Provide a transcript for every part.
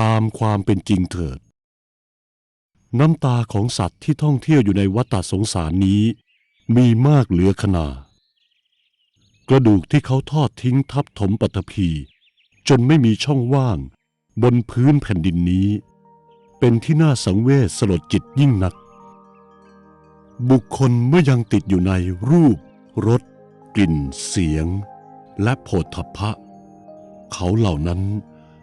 ตามความเป็นจริงเถิด น้ำตาของสัตว์ที่ท่องเที่ยวอยู่ในวัฏสงสารนี้ มีมากเหลือขนา กระดูกที่เขาทอดทิ้งทับถมปัตภีจนไม่มีช่องว่างบนพื้นแผ่นดินนี้ เป็นที่น่าสังเวชสลดจิตยิ่งนัก บุคคลเมื่อยังติดอยู่ในรูปรสกลิ่น เสียง และโผฏฐัพพะ เขาเหล่านั้น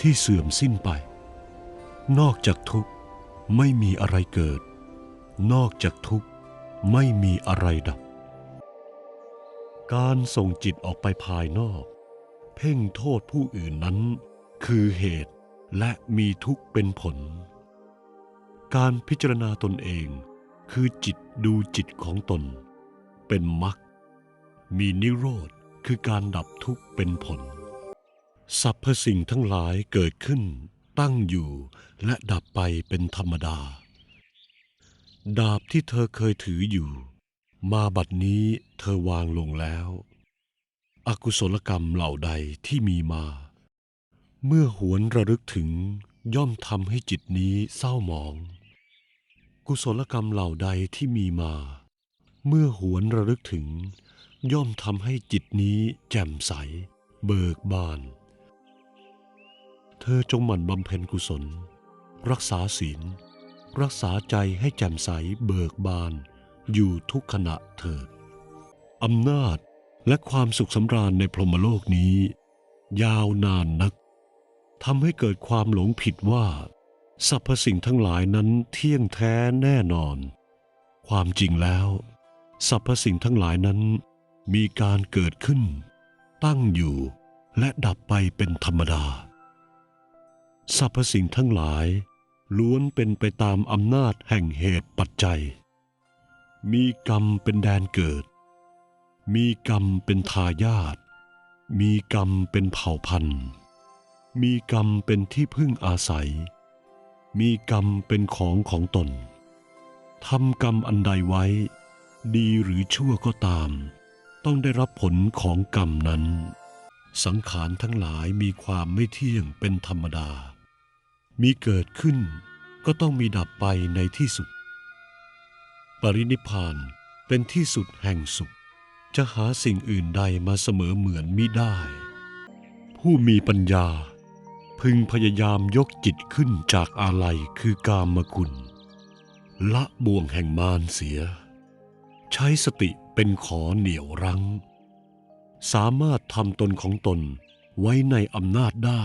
ที่เสื่อมสิ้นไป นอกจากทุกข์ไม่มีอะไรเกิด นอกจากทุกข์ไม่มีอะไรดับ การส่งจิตออกไปภายนอก เพ่งโทษผู้อื่นนั้น คือเหตุและมีทุกข์เป็นผล การพิจารณาตนเองคือจิตดูจิตของตน เป็นมรรคมีนิโรธคือการดับทุกข์เป็นผล สรรพสิ่งทั้งหลายเกิดขึ้น ตั้งอยู่และดับไปเป็นธรรมดา ดาบที่เธอเคยถืออยู่ มาบัดนี้เธอวางลงแล้ว อกุศลกรรมเหล่าใดที่มีมา เมื่อหวนระลึกถึงย่อมทำให้จิตนี้เศร้าหมอง กุศลกรรมเหล่าใดที่มีมา เมื่อหวนระลึกถึง ย่อมทำให้จิตนี้แจ่มใส เบิกบาน เธอจงหมั่นบำเพ็ญกุศล รักษาศีล รักษาใจให้แจ่มใสเบิกบาน อยู่ทุกขณะเถิดอำนาจและความสุขสำราญในพรหมโลกนี้ ยาวนานนักทำให้เกิดความหลงผิดว่าสรรพสิ่งทั้งหลายนั้นเที่ยงแท้แน่นอน ความจริงแล้วสรรพสิ่งทั้งหลายนั้นมีการเกิดขึ้น ตั้งอยู่และดับไปเป็นธรรมดา สรรพสิ่งทั้งหลาย ล้วนเป็นไปตามอำนาจแห่งเหตุปัจจัย มีกรรมเป็นแดนเกิด มีกรรมเป็นทายาท มีกรรมเป็นเผ่าพันธุ์ มีกรรมเป็นที่พึ่งอาศัย มีกรรมเป็นของของตน ทำกรรมอันใดไว้ ดีหรือชั่วก็ตาม ต้องได้รับผลของกรรมนั้นสังขารทั้งหลายมีความไม่เที่ยงเป็นธรรมดา มีเกิดขึ้นก็ต้องมีดับไปในที่สุด ปรินิพานเป็นที่สุดแห่งสุข จะหาสิ่งอื่นใดมาเสมอเหมือนมิได้ ผู้มีปัญญา พึงพยายามยกจิตขึ้นจากอาลัยคือกามคุณละบ่วงแห่งมารเสีย ใช้สติเป็นขอเหนี่ยวรั้ง สามารถทำตนของตนไว้ในอำนาจได้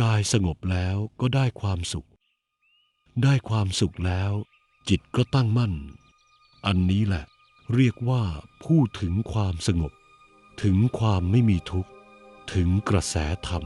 กายสงบแล้วก็ได้ความสุข ได้ความสุขแล้ว จิตก็ตั้งมั่น อันนี้แหละ เรียกว่าผู้ถึงความสงบ ถึงความไม่มีทุกข์ ถึงกระแสธรรม